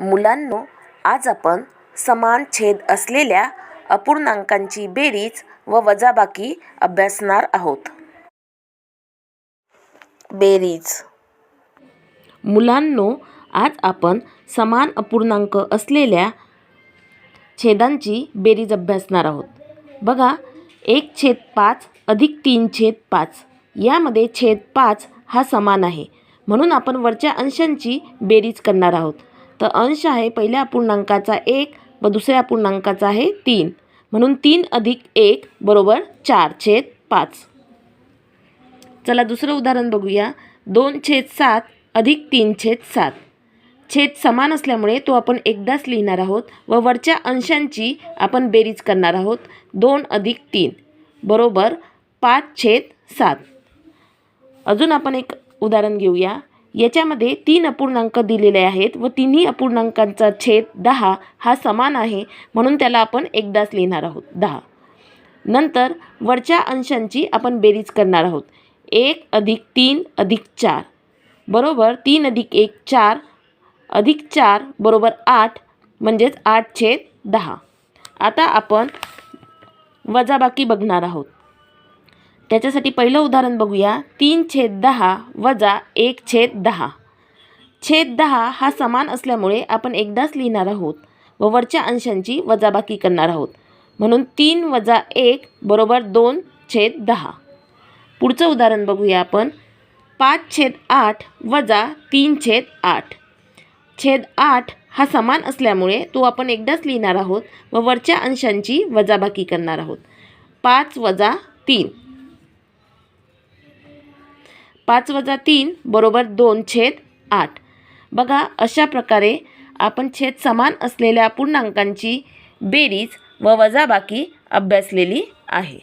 मुलांनो आज आपण समान छेद असलेल्या अपूर्णांकांची बेरीज व वजाबाकी अभ्यासणार आहोत. बेरीज. मुलांनो आज आपण समान अपूर्णांक असलेल्या छेदांची बेरीज अभ्यासणार आहोत. बघा एक छेद पाच अधिक तीन छेद पाच. यामध्ये छेद पाच हा समान आहे. म्हणून आपण वरच्या अंशांची बेरीज करणार आहोत. तर अंश आहे पहिल्या अपूर्णांकाचा एक व दुसऱ्या अपूर्णांकाचा आहे तीन. म्हणून तीन अधिक एक बरोबर चार छेद पाच. चला दुसरं उदाहरण बघूया. दोन छेद सात अधिक तीन छेद सात. छेद समान असल्यामुळे तो आपण एकदाच लिहिणार आहोत व वरच्या अंशांची आपण बेरीज करणार आहोत. दोन अधिक तीन बरोबर पाच छेद सात. अजून आपण एक उदाहरण घेऊया. याच्यामध्ये तीन अपूर्णांक दिलेले आहेत व तिन्ही अपूर्णांकांचा छेद दहा हा समान आहे म्हणून त्याला आपण एकदाच लिहिणार आहोत दहा. नंतर वरच्या अंशांची आपण बेरीज करणार आहोत. एक अधिक तीन अधिक चार. बरोबर तीन अधिक एक चार अधिक चार बरोबर आठ म्हणजेच आठ छेद दहा. आता आपण वजाबाकी बघणार आहोत. त्याच्यासाठी पहिलं उदाहरण बघूया. तीन छेद दहा वजा एक छेद दहा. छेद दहा हा समान असल्यामुळे आपण एकदाच लिहिणार आहोत व वरच्या अंशांची वजाबाकी करणार आहोत. म्हणून तीन वजा एक बरोबर दोन छेद दहा. पुढचं उदाहरण बघूया आपण. पाच छेद आठ वजा तीन छेद आठ. छेद आठ हा समान असल्यामुळे तो आपण एकदाच लिहिणार आहोत व वरच्या अंशांची वजाबाकी करणार आहोत. पाच वजा तीन. पाच वजा तीन बरोबर दोन छेद आठ. बघा अशा प्रकारे आपण छेद समान असलेल्या पूर्णांकांची बेरीज व वजाबाकी अभ्यासलेली आहे.